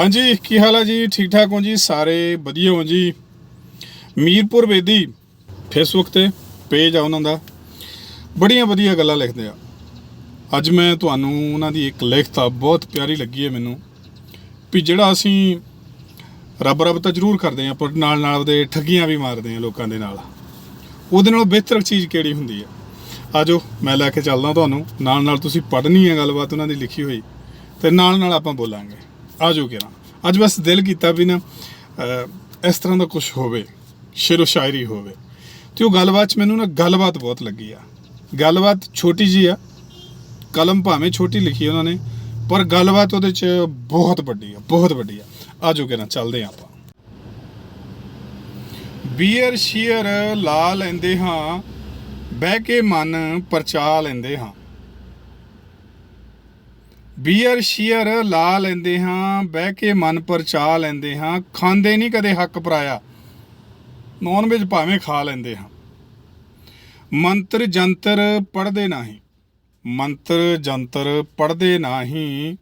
ਹਾਂਜੀ, ਕੀ ਹਾਲ ਹੈ ਜੀ? ਠੀਕ ਠਾਕ ਹੋ ਜੀ? ਸਾਰੇ ਵਧੀਆ ਹੋ ਜੀ? ਮੀਰਪੁਰ ਵੇਦੀ ਫੇਸਬੁੱਕ ਤੇ ਪੇਜ ਆ ਉਹਨਾਂ ਦਾ। ਬੜੀਆਂ ਵਧੀਆ ਗੱਲਾਂ ਲਿਖਦੇ ਆ। ਅੱਜ ਮੈਂ ਤੁਹਾਨੂੰ ਉਹਨਾਂ ਦੀ ਇੱਕ ਲਿਖਤ ਆ, ਬਹੁਤ ਪਿਆਰੀ ਲੱਗੀ ਹੈ ਮੈਨੂੰ। ਵੀ ਜਿਹੜਾ ਅਸੀਂ ਰੱਬ ਰੱਬ ਤਾਂ ਜ਼ਰੂਰ ਕਰਦੇ ਆ ਪਰ ਨਾਲ ਨਾਲ ਉਹਦੇ ਠੱਗੀਆਂ ਵੀ ਮਾਰਦੇ ਆ ਲੋਕਾਂ ਦੇ ਨਾਲ। ਉਹਦੇ ਨਾਲੋਂ ਬਿਹਤਰ ਚੀਜ਼ ਕਿਹੜੀ ਹੁੰਦੀ ਆ? ਆਜੋ ਮੈਂ ਲੈ ਕੇ ਚੱਲਦਾ ਤੁਹਾਨੂੰ। ਨਾਲ ਨਾਲ ਤੁਸੀਂ ਪੜ੍ਹਨੀ ਹੈ ਗੱਲਬਾਤ ਉਹਨਾਂ ਦੀ ਲਿਖੀ ਹੋਈ, ਤੇ ਨਾਲ ਨਾਲ ਆਪਾਂ ਬੋਲਾਂਗੇ। ਆ ਆਜੋ ਕਿਰਾ ਅੱਜ ਬਸ ਦਿਲ ਕੀਤਾ ਵੀ ਨਾ ਇਸ ਤਰ੍ਹਾਂ ਦਾ ਕੁਝ ਹੋਵੇ, ਸ਼ੇਰੋ ਸ਼ਾਇਰੀ ਹੋਵੇ। ਤੇ ਉਹ ਗੱਲਬਾਤ 'ਚ ਮੈਨੂੰ ਨਾ ਗੱਲਬਾਤ ਬਹੁਤ ਲੱਗੀ ਆ। ਗੱਲਬਾਤ ਛੋਟੀ ਜੀ ਆ, ਕਲਮ ਭਾਵੇਂ ਛੋਟੀ ਲਿਖੀ ਉਹਨਾਂ ਨੇ, ਪਰ ਗੱਲਬਾਤ ਉਹਦੇ 'ਚ ਬਹੁਤ ਵੱਡੀ ਆ, ਬਹੁਤ ਵੱਡੀ ਆ। ਆਜੋ ਕਿਰਾ ਚੱਲਦੇ ਆ ਆਪਾਂ। ਬੀਅਰ ਸ਼ੀਅਰ ਲਾ ਲੈਂਦੇ ਹਾਂ, ਬਹਿ ਕੇ ਮਨ ਪਰਚਾ ਲੈਂਦੇ ਹਾਂ। ਬੀਅਰ ਸ਼ੀਅਰ ਲਾ ਲੈਂਦੇ ਹਾਂ, ਬਹਿ ਕੇ ਮਨ ਪਰਚਾ ਲੈਂਦੇ ਹਾਂ, ਖਾਂਦੇ ਨਹੀਂ ਕਦੇ ਹੱਕ ਪਰਾਇਆ। ਨੌਨ ਵਿੱਚ ਭਾਵੇਂ ਖਾ ਲੈਂਦੇ ਹਾਂ। ਮੰਤਰ ਜੰਤਰ ਪੜਦੇ ਨਹੀਂ, ਮੰਤਰ ਜੰਤਰ ਪੜਦੇ ਨਹੀਂ,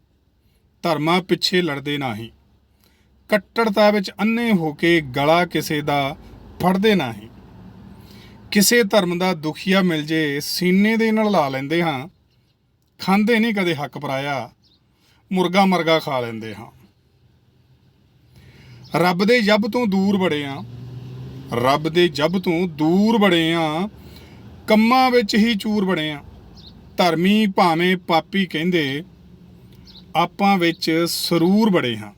ਧਰਮਾਂ ਪਿੱਛੇ ਲੜਦੇ ਨਹੀਂ, ਕੱਟੜਤਾ ਵਿੱਚ ਅੰਨੇ ਹੋ ਕੇ ਗਲਾ ਕਿਸੇ ਦਾ ਫੜਦੇ ਨਹੀਂ। ਕਿਸੇ ਧਰਮ ਦਾ ਦੁਖੀਆ ਮਿਲ ਜੇ ਸੀਨੇ ਦੇ ਨਾਲ ਲਾ ਲੈਂਦੇ ਹਾਂ ਖਾਂਦੇ ਨਹੀਂ ਕਦੇ ਹੱਕ ਪਰਾਇਆ। ਮੁਰਗਾ ਮਰਗਾ ਖਾ ਲੈਂਦੇ ਹਾਂ। ਰੱਬ ਦੇ ਜੱਬ ਤੋਂ ਦੂਰ ਬੜੇ ਆ। ਰੱਬ ਦੇ ਜੱਬ ਤੋਂ ਦੂਰ ਬੜੇ ਆ। ਕੰਮਾਂ ਵਿੱਚ ਹੀ ਚੂਰ ਬੜੇ ਆ। ਧਰਮੀ ਭਾਵੇਂ ਪਾਪੀ ਕਹਿੰਦੇ, ਆਪਾਂ ਵਿੱਚ ਸਰੂਰ ਬੜੇ ਹਾਂ।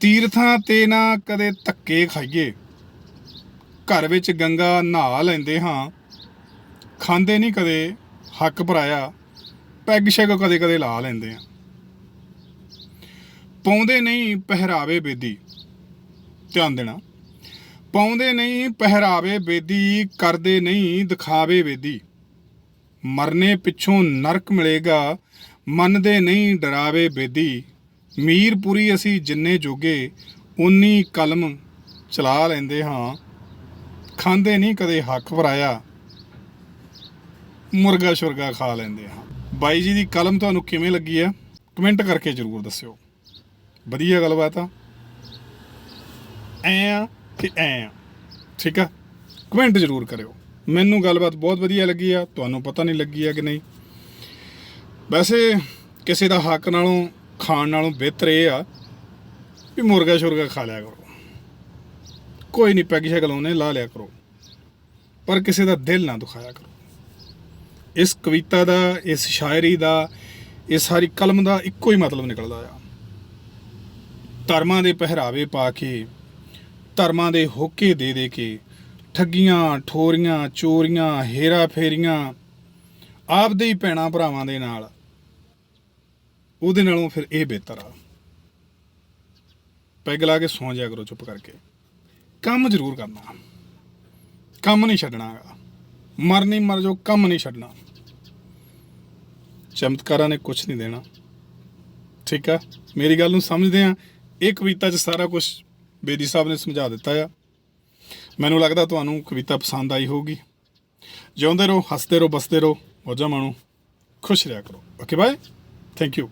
ਤੀਰਥਾਂ ਤੇ ਨਾ ਕਦੇ ਧੱਕੇ ਖਾਈਏ। ਘਰ ਵਿੱਚ ਗੰਗਾ ਨਹਾ ਲੈਂਦੇ ਹਾਂ। ਖਾਂਦੇ ਨਹੀਂ ਕਦੇ ਹੱਕ ਭਰਾਇਆ, ਪੈਗ ਸ਼ੈਗ ਕਦੇ ਕਦੇ ਲਾ ਲੈਂਦੇ ਆ। ਪਾਉਂਦੇ ਨਹੀਂ ਪਹਿਰਾਵੇ ਬੇਦੀ, ਧਿਆਨ ਦੇਣਾ। ਪਾਉਂਦੇ ਨਹੀਂ ਪਹਿਰਾਵੇ ਬੇਦੀ, ਕਰਦੇ ਨਹੀਂ ਦਿਖਾਵੇ ਬੇਦੀ। ਮਰਨੇ ਪਿੱਛੋਂ ਨਰਕ ਮਿਲੇਗਾ, ਮੰਨਦੇ ਨਹੀਂ ਡਰਾਵੇ ਬੇਦੀ। ਮੀਰਪੁਰੀ ਅਸੀਂ ਜਿੰਨੇ ਜੋਗੇ, ਉਨੀ ਕਲਮ ਚਲਾ ਲੈਂਦੇ ਹਾਂ। ਖਾਂਦੇ ਨਹੀਂ ਕਦੇ ਹੱਕ ਭਰਾਇਆ ਮੁਰਗਾ ਸ਼ੁਰਗਾ ਖਾ ਲੈਂਦੇ ਹਾਂ ਬਾਈ ਜੀ ਦੀ ਕਲਮ ਤੁਹਾਨੂੰ ਕਿਵੇਂ ਲੱਗੀ ਆ? ਕਮੈਂਟ ਕਰਕੇ ਜਰੂਰ ਦੱਸਿਓ। ਵਧੀਆ ਗੱਲਬਾਤ ਆ। ਐ ਆ ਕਿ ਐ ਆ। ਠੀਕ ਆ? ਕਮੈਂਟ ਜਰੂਰ ਕਰਿਓ। ਮੈਨੂੰ ਗੱਲਬਾਤ ਬਹੁਤ ਵਧੀਆ ਲੱਗੀ ਆ। ਤੁਹਾਨੂੰ ਪਤਾ ਨਹੀਂ ਲੱਗੀ ਆ ਕਿ ਨਹੀਂ। ਵੈਸੇ ਕਿਸੇ ਦਾ ਹੱਕ ਨਾਲੋਂ, ਖਾਣ ਨਾਲੋਂ ਬਿਹਤਰ ਇਹ ਆ ਵੀ ਮੁਰਗਾ ਸ਼ੁਰਗਾ ਖਾ ਲਿਆ ਕਰੋ। ਕੋਈ ਨਹੀਂ ਪੈਗ ਸ਼ੈਗ ਲਾਉਣੇ ਲਾ ਲਿਆ ਕਰੋ। ਪਰ ਕਿਸੇ ਦਾ ਦਿਲ ਨਾ ਦੁਖਾਇਆ ਕਰੋ। ਇਸ ਕਵਿਤਾ ਦਾ, ਇਸ ਸ਼ਾਇਰੀ ਦਾ ਇਹ ਸਾਰੀ ਕਲਮ ਦਾ ਇੱਕੋ ਹੀ ਮਤਲਬ ਨਿਕਲਦਾ ਆ। ਧਰਮਾਂ ਦੇ ਪਹਿਰਾਵੇ ਪਾ ਕੇ, ਧਰਮਾਂ ਦੇ ਹੋਕੇ ਦੇ ਦੇ ਕੇ, ਠੱਗੀਆਂ, ਠੋਰੀਆਂ, ਚੋਰੀਆਂ, ਹੇਰਾ ਫੇਰੀਆਂ ਆਪਦੇ ਹੀ ਭੈਣਾਂ ਭਰਾਵਾਂ ਦੇ ਨਾਲ, ਉਹਦੇ ਨਾਲੋਂ ਫਿਰ ਇਹ ਬਿਹਤਰ ਆ। ਪੈਗ ਲਾ ਕੇ ਸੌਂ ਜਾਇਆ ਕਰੋ ਚੁੱਪ ਕਰਕੇ। ਕੰਮ ਜ਼ਰੂਰ ਕਰਨਾ। ਕੰਮ ਨਹੀਂ ਛੱਡਣਾ ਮਰਨੀ ਮਰ ਜੋ ਕੰਮ ਨਹੀਂ ਛੱਡਣਾ। ਚਮਤਕਾਰਾਂ ਨੇ ਕੁਝ ਨਹੀਂ ਦੇਣਾ। ਠੀਕ ਆ? ਮੇਰੀ ਗੱਲ ਨੂੰ ਸਮਝਦੇ ਆ। ਇਹ ਕਵਿਤਾ 'ਚ ਸਾਰਾ ਕੁਝ ਬੇਦੀ ਸਾਹਿਬ ਨੇ ਸਮਝਾ ਦਿੱਤਾ ਆ। ਮੈਨੂੰ ਲੱਗਦਾ ਤੁਹਾਨੂੰ ਕਵਿਤਾ ਪਸੰਦ ਆਈ ਹੋਊਗੀ। ਜਿਉਂਦੇ ਰਹੋ, ਹੱਸਦੇ ਰਹੋ, ਬਸਦੇ ਰਹੋ। ਮੌਜਾਂ ਮਾਣੋ। ਖੁਸ਼ ਰਿਹਾ ਕਰੋ। Okay bye thank you